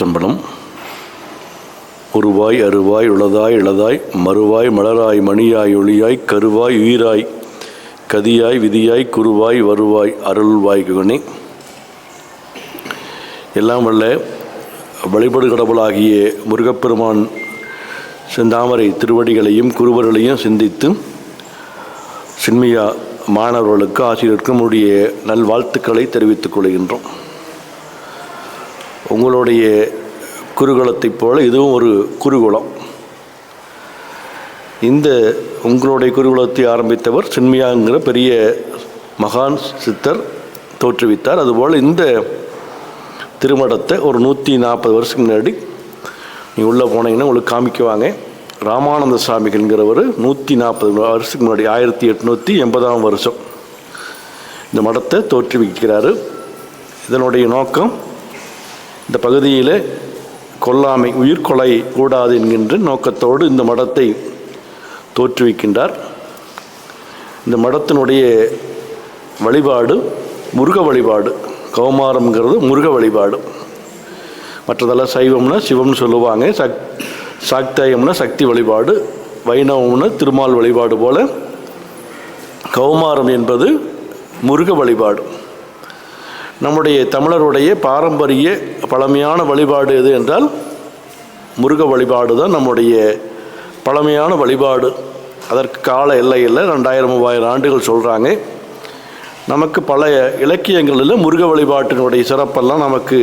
திருச்சிற்றம்பலம் உருவாய் அருவாய் உளதாய் இளதாய் மறுவாய் மலராய் மணியாய் ஒளியாய் கருவாய் உயிராய் கதியாய் விதியாய் குருவாய் வருவாய் அருள்வாய் குகனே. எல்லாம் வல்ல வழிபடு கடவுளாகிய முருகப்பெருமான் செந்தாமரை திருவடிகளையும் குருவர்களையும் சிந்தித்து சின்மியா மாணவர்களுக்கு ஆசிரியருக்கு நம்முடைய நல்வாழ்த்துக்களை தெரிவித்துக் கொள்கின்றோம். உங்களுடைய குருகுலத்தைப் போல இதுவும் ஒரு குருகுலம். இந்த உங்களுடைய குருகுலத்தை ஆரம்பித்தவர் சின்மியாங்கிற பெரிய மகான் சித்தர் தோற்றுவித்தார். அதுபோல் இந்த திருமடத்தை ஒரு நூற்றி நாற்பது வருஷத்துக்கு முன்னாடி நீங்கள் உள்ளே போனீங்கன்னா உங்களுக்கு காமிக்குவாங்க. ராமானந்த சாமிகள்ங்கிறவர் நூற்றி நாற்பது வருஷத்துக்கு முன்னாடி ஆயிரத்தி எட்நூற்றி எண்பதாம் வருஷம் இந்த மடத்தை தோற்றுவிக்கிறாரு. இதனுடைய நோக்கம் இந்த பகுதியில் கொல்லாமை உயிர்கொலை கூடாது என்கின்ற நோக்கத்தோடு இந்த மடத்தை தோற்றுவிக்கின்றார். இந்த மடத்தினுடைய வழிபாடு முருக வழிபாடு கௌமாரம்ங்கிறது முருக வழிபாடு. மற்றதெல்லாம் சைவம்னா சிவம்னு சொல்லுவாங்க சக் சாக்தாயம்னா சக்தி வழிபாடு வைணவம்னா திருமால் வழிபாடு போல கௌமாரம் என்பது முருக வழிபாடு. நம்முடைய தமிழருடைய பாரம்பரிய பழமையான வழிபாடு எது என்றால் முருக வழிபாடு தான் நம்முடைய பழமையான வழிபாடு. அதற்கு கால எல்லை இல்லை ரெண்டாயிரம் மூவாயிரம் ஆண்டுகள் சொல்கிறாங்க நமக்கு பல இலக்கியங்களில் முருக வழிபாட்டினுடைய சிறப்பெல்லாம் நமக்கு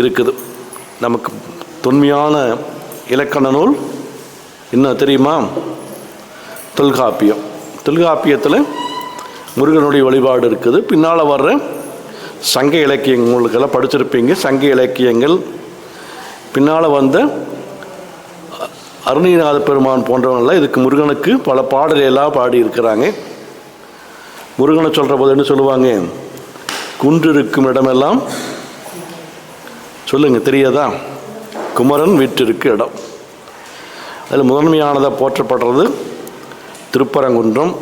இருக்குது. நமக்கு தொன்மையான இலக்கண நூல் என்ன தெரியுமா? தொல்காப்பியம். தொல்காப்பியத்தில் முருகனுடைய வழிபாடு இருக்குது. பின்னால் வர்ற சங்க இலக்கியங்களுக்கெல்லாம் படிச்சிருப்பீங்க. சங்க இலக்கியங்கள். பின்னால் வந்த அருணிநாத பெருமான் போன்றவங்களாம் இதுக்கு முருகனுக்கு பல பாடலையெல்லாம் பாடி இருக்கிறாங்க முருகனை சொல்கிற போது என்ன சொல்லுவாங்க? குன்று இருக்கும் இடமெல்லாம் சொல்லுங்கள் தெரியாதா? குமரன் வீட்டிற்கு இடம். அதில் முதன்மையானதாக போற்றப்படுறது திருப்பரங்குன்றம்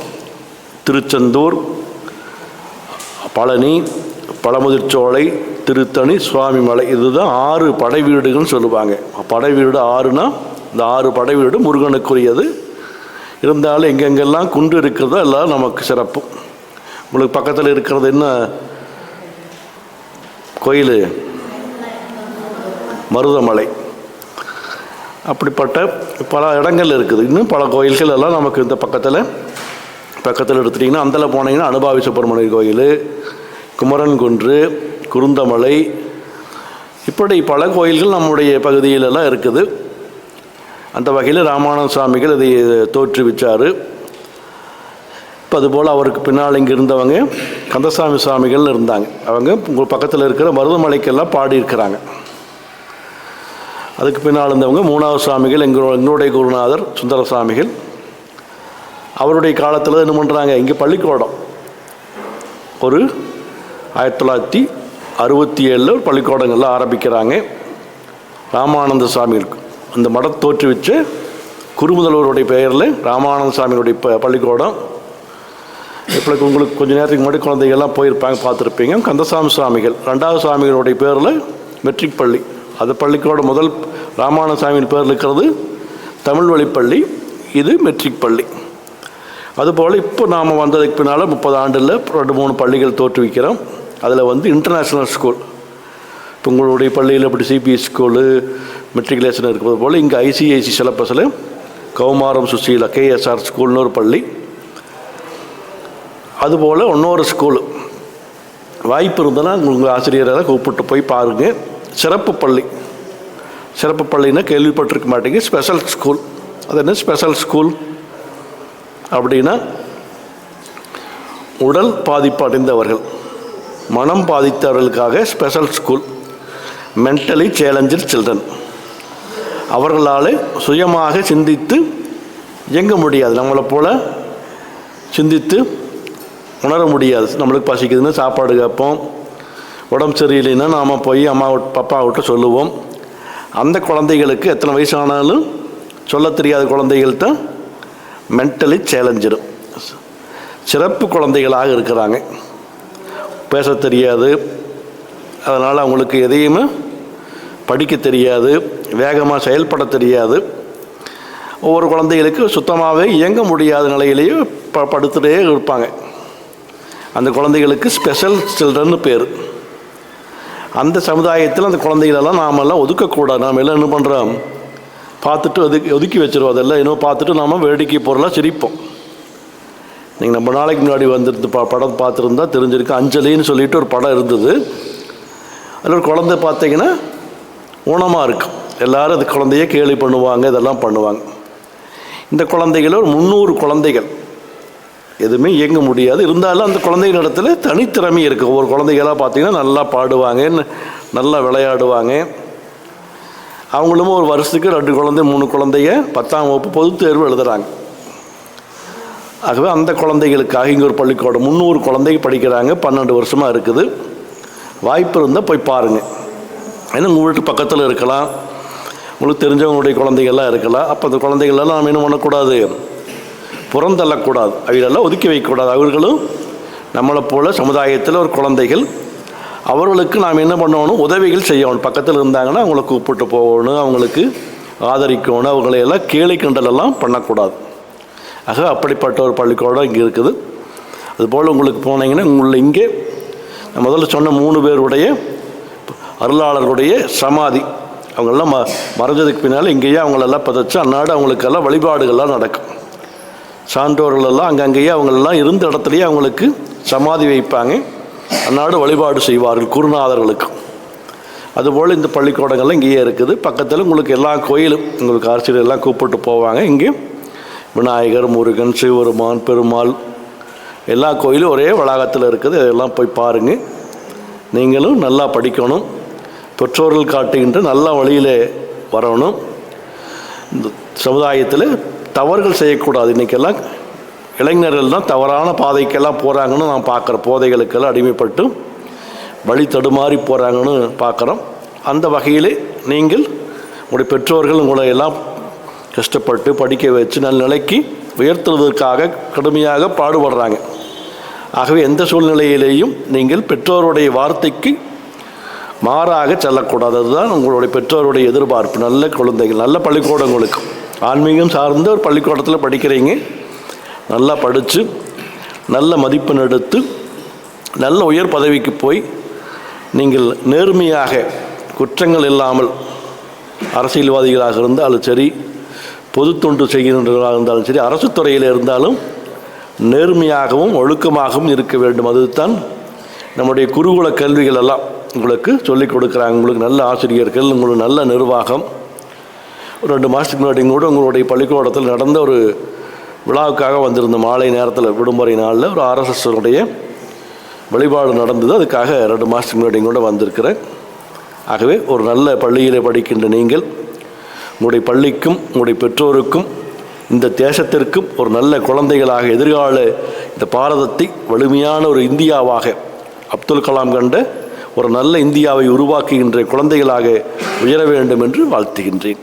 திருச்செந்தூர் பழனி பழமுதிர்ச்சோலை திருத்தணி சுவாமிமலை இதுதான் ஆறு படை வீடுகள்னு சொல்லுவாங்க. படை வீடு ஆறுனா இந்த ஆறு படை வீடு முருகனுக்குரியது. இருந்தாலும் எங்கெங்கெல்லாம் குன்று இருக்கிறதோ எல்லாம் நமக்கு சிறப்பு. உங்களுக்கு பக்கத்தில் இருக்கிறது என்ன? கோயில்? மருதமலை. அப்படிப்பட்ட பல இடங்கள் இருக்குது. இன்னும் பல கோயில்கள் எல்லாம் நமக்கு இந்த பக்கத்தில். பக்கத்தில் எடுத்துட்டிங்கன்னா அந்தல போனீங்கன்னா அனுபாவி சுப்பிரமணிய கோயில். குமரன்குன்று குருந்தமலை. இப்படி பல கோயில்கள் நம்முடைய பகுதியிலெல்லாம் இருக்குது. அந்த வகையில் ராமானந்த சுவாமிகள் இதை தோற்றுவிச்சார். இப்போ அதுபோல் அவருக்கு பின்னால் இங்கே இருந்தவங்க கந்தசாமி சுவாமிகள் இருந்தாங்க. அவங்க உங்கள் பக்கத்தில் இருக்கிற மருதமலைக்கெல்லாம் பாடியிருக்கிறாங்க. அதுக்கு பின்னால் இருந்தவங்க மூணாவது சுவாமிகள் எங்களோட எங்களுடைய குருநாதர் சுந்தர சுவாமிகள் அவருடைய காலத்தில் என்ன பண்ணுறாங்க இங்கே பள்ளிக்கூடம். ஒரு ஆயிரத்தி தொள்ளாயிரத்தி அறுபத்தி ஏழில் ஒரு பள்ளிக்கூடங்கள்லாம் ஆரம்பிக்கிறாங்க. ராமானந்த சாமிகளுக்கு அந்த மடம் தோற்றுவிச்சு குருமுதல்வருடைய பெயரில் ராமானந்த சாமியுடைய ப பள்ளிக்கூடம். இப்போ உங்களுக்கு கொஞ்சம் நேரத்துக்கு முன்னாடி குழந்தைகள்லாம் போயிருப்பாங்க பார்த்துருப்பீங்க. கந்தசாமி சுவாமிகள் ரெண்டாவது சுவாமிகளுடைய பேரில் மெட்ரிக் பள்ளி. அது பள்ளிக்கூட முதல் ராமானந்த சாமியின் பேரில் இருக்கிறது தமிழ் வழிப்பள்ளி இது மெட்ரிக் பள்ளி. அதுபோல் இப்போ நாம் வந்ததுக்கு பின்னால் முப்பது ஆண்டில் ரெண்டு மூணு பள்ளிகள் தோற்றுவிக்கிறோம். அதில் வந்து இன்டர்நேஷ்னல் ஸ்கூல் இப்போ உங்களுடைய பள்ளியில் இப்படி சிபிஎஸ் ஸ்கூலு மெட்ரிகுலேஷன் இருக்கிறது போல் இங்கே ஐசிஐசி சிலபஸில் கௌமாரம் சுசீலா கேஎஸ்ஆர் ஸ்கூல்னு ஒரு பள்ளி. அதுபோல் இன்னொரு ஸ்கூலு வாய்ப்பு இருந்ததுன்னா உங்கள் ஆசிரியரை கூப்பிட்டு போய் பாருங்கள் சிறப்பு பள்ளி. சிறப்பு பள்ளின்னா கேள்விப்பட்டிருக்க மாட்டேங்க. ஸ்பெஷல் ஸ்கூல் அது என்ன? ஸ்பெஷல் ஸ்கூல் அப்படின்னா உடல் பாதிப்பு அடைந்தவர்கள். மனம் பாதித்தவர்களுக்காக special school mentally challenger children அவர்களால் சுயமாக சிந்தித்து இயங்க முடியாது. நம்மளை போல் சிந்தித்து உணர முடியாது. நம்மளுக்கு பசிக்குதுன்னு சாப்பாடு கேட்போம். உடம்பு சரியில்லைன்னா நாம் போய் அம்மா பப்பாவிட்ட சொல்லுவோம். அந்த குழந்தைகளுக்கு எத்தனை வயசானாலும் சொல்ல தெரியாத குழந்தைகள்கிட்ட மென்டலி சேலஞ்சரும் சிறப்பு குழந்தைகளாக இருக்கிறாங்க. பேச தெரியாது. அதனால் அவங்களுக்கு எதையுமே படிக்க தெரியாது வேகமாக செயல்பட தெரியாது. ஒவ்வொரு குழந்தைகளுக்கு சுத்தமாகவே இயங்க முடியாத நிலையிலேயே ப படுத்துகிட்டே இருப்பாங்க. அந்த குழந்தைகளுக்கு ஸ்பெஷல் சில்ட்ரன்னு பேர். அந்த சமுதாயத்தில் அந்த குழந்தைகளெல்லாம் நாமெல்லாம் ஒதுக்கக்கூடாது. நாம் எல்லாம் என்ன பண்ணுறோம் பார்த்துட்டு ஒதுக்கி ஒதுக்கி வச்சுருவோம். அதெல்லாம் இன்னும் பார்த்துட்டு நாம் வேடிக்கை பொருளாக சிரிப்போம். நீங்கள் நம்ம நாளைக்கு முன்னாடி வந்திருந்து பா படம் பார்த்துருந்தா தெரிஞ்சிருக்கு. அஞ்சலின்னு சொல்லிட்டு ஒரு படம் இருந்தது. அதில் ஒரு குழந்தை பார்த்தீங்கன்னா ஊனமாக இருக்கும். எல்லாரும் அது குழந்தைய கேலி பண்ணுவாங்க இதெல்லாம் பண்ணுவாங்க. இந்த குழந்தைகள் ஒரு முந்நூறு குழந்தைகள். எதுவுமே இயங்க முடியாது. இருந்தாலும் அந்த குழந்தைகள் இடத்துல தனித்திறமை இருக்குது ஒவ்வொரு குழந்தைகளாக பார்த்தீங்கன்னா நல்லா பாடுவாங்க நல்லா விளையாடுவாங்க. அவங்களும் ஒரு வருஷத்துக்கு ரெண்டு குழந்தை மூணு குழந்தைய பத்தாம் வகுப்பு பொது தேர்வு எழுதுகிறாங்க ஆகவே அந்த குழந்தைகளுக்காக இங்கே ஒரு பள்ளிக்கூடம். முந்நூறு குழந்தைங்க படிக்கிறாங்க பன்னெண்டு வருஷமாக இருக்குது. வாய்ப்பு இருந்தால் போய் பாருங்கள் ஏன்னா உங்கள் வீட்டு பக்கத்தில் இருக்கலாம். உங்களுக்கு தெரிஞ்சவங்களுடைய குழந்தைகள்லாம் இருக்கலாம். அப்போ அந்த குழந்தைகளெல்லாம் நாம் என்ன பண்ணக்கூடாது? புறந்தள்ளக்கூடாது. அவங்களெல்லாம் ஒதுக்கி வைக்கக்கூடாது. அவர்களும் நம்மளை போல் சமுதாயத்தில் ஒரு குழந்தைகள். அவர்களுக்கு நாம் என்ன பண்ணணும்? உதவிகள் செய்யணும். பக்கத்தில் இருந்தாங்கன்னா அவங்கள கூப்பிட்டு போகணும். அவங்களுக்கு ஆதரிக்கணும். அவங்களையெல்லாம் கேளை கேலி கிண்டலெல்லாம் பண்ணக்கூடாது. ஆக அப்படிப்பட்ட ஒரு பள்ளிக்கூடம் இங்கே இருக்குது. அதுபோல் உங்களுக்கு போனீங்கன்னா உங்களை இங்கே நான் முதல்ல சொன்ன மூணு பேருடைய அருளாளருடைய சமாதி. அவங்களெல்லாம் ம மறைஞ்சதுக்கு பின்னால் இங்கேயே அவங்களெல்லாம் பதச்சு அந்நாடு அவங்களுக்கெல்லாம் வழிபாடுகள்லாம் நடக்கும். சான்றோர்கள் எல்லாம் அங்கங்கேயே அவங்களெல்லாம் இருந்த இடத்துலையே அவங்களுக்கு சமாதி வைப்பாங்க. அந்நாடு வழிபாடு செய்வார்கள் குருநாதர்களுக்கும் அதுபோல் இந்த பள்ளிக்கூடங்கள்லாம் இங்கேயே இருக்குது. பக்கத்தில் உங்களுக்கு எல்லா கோயிலும் உங்களுக்கு ஆசிரியர் எல்லாம் கூப்பிட்டு போவாங்க. இங்கே விநாயகர் முருகன் சிவபெருமான் பெருமாள் எல்லா கோயிலும் ஒரே வளாகத்தில் இருக்குது. அதெல்லாம் போய் பாருங்கள் நீங்களும் நல்லா படிக்கணும். பெற்றோர்கள் காட்டுகின்ற நல்ல வழியில் வரணும். இந்த சமுதாயத்தில் தவறுகள் செய்யக்கூடாது. இன்றைக்கெல்லாம் இளைஞர்கள் தான் தவறான பாதைக்கெல்லாம் போகிறாங்கன்னு நான் பார்க்குற போதைகளுக்கெல்லாம் அடிமைப்பட்டு வழி தடுமாறி போகிறாங்கன்னு பார்க்குறோம். அந்த வகையில் நீங்கள் உங்களுடைய பெற்றோர்கள் உங்களை எல்லாம் கஷ்டப்பட்டு படிக்க வச்சு நல்ல நிலைக்கு உயர்த்துவதற்காக கடுமையாக பாடுபடுறாங்க. ஆகவே எந்த சூழ்நிலையிலேயும் நீங்கள் பெற்றோருடைய வார்த்தைக்கு மாறாக செல்லக்கூடாது. அதுதான் உங்களுடைய பெற்றோருடைய எதிர்பார்ப்பு. நல்ல குழந்தைகள் நல்ல பள்ளிக்கூடங்களுக்கு. ஆன்மீகம் சார்ந்த ஒரு பள்ளிக்கூடத்தில் படிக்கிறீங்க. நல்லா படித்து நல்ல மதிப்பெண் எடுத்து நல்ல உயர் பதவிக்கு போய் நீங்கள் நேர்மையாக குற்றங்கள் இல்லாமல் அரசியல்வாதிகளாக இருந்தாலும் சரி பொது தொண்டு செய்கின்றவர்களாக இருந்தாலும் சரி அரசு துறையில் இருந்தாலும் நேர்மையாகவும் ஒழுக்கமாகவும் இருக்க வேண்டும். அதுதான் நம்முடைய குருகுல கல்விகள் எல்லாம் உங்களுக்கு சொல்லிக் கொடுக்குறாங்க. உங்களுக்கு நல்ல ஆசிரியர்கள் உங்களுக்கு நல்ல நிர்வாகம். ஒரு ரெண்டு மாதத்துக்கு முன்னாடி கூட உங்களுடைய பள்ளிக்கூடத்தில் நடந்த ஒரு விழாவுக்காக வந்திருந்த மாலை நேரத்தில் விடுமுறை நாளில் ஒரு ஆர்எஸ்எஸ்னுடைய வழிபாடு நடந்தது. அதுக்காக ரெண்டு மாதத்துக்கு முன்னாடி கூட வந்திருக்கிறேன். ஆகவே ஒரு நல்ல பள்ளியில் படிக்கின்ற நீங்கள் உங்களுடைய பள்ளிக்கும் உங்களுடைய பெற்றோருக்கும் இந்த தேசத்திற்கும் ஒரு நல்ல குழந்தைகளாக எதிர்கால இந்த பாரதத்தை வலிமையான ஒரு இந்தியாவாக அப்துல் கலாம் கண்ட ஒரு நல்ல இந்தியாவை உருவாக்குகின்ற குழந்தைகளாக உயர வேண்டும் என்று வாழ்த்துகின்றேன்.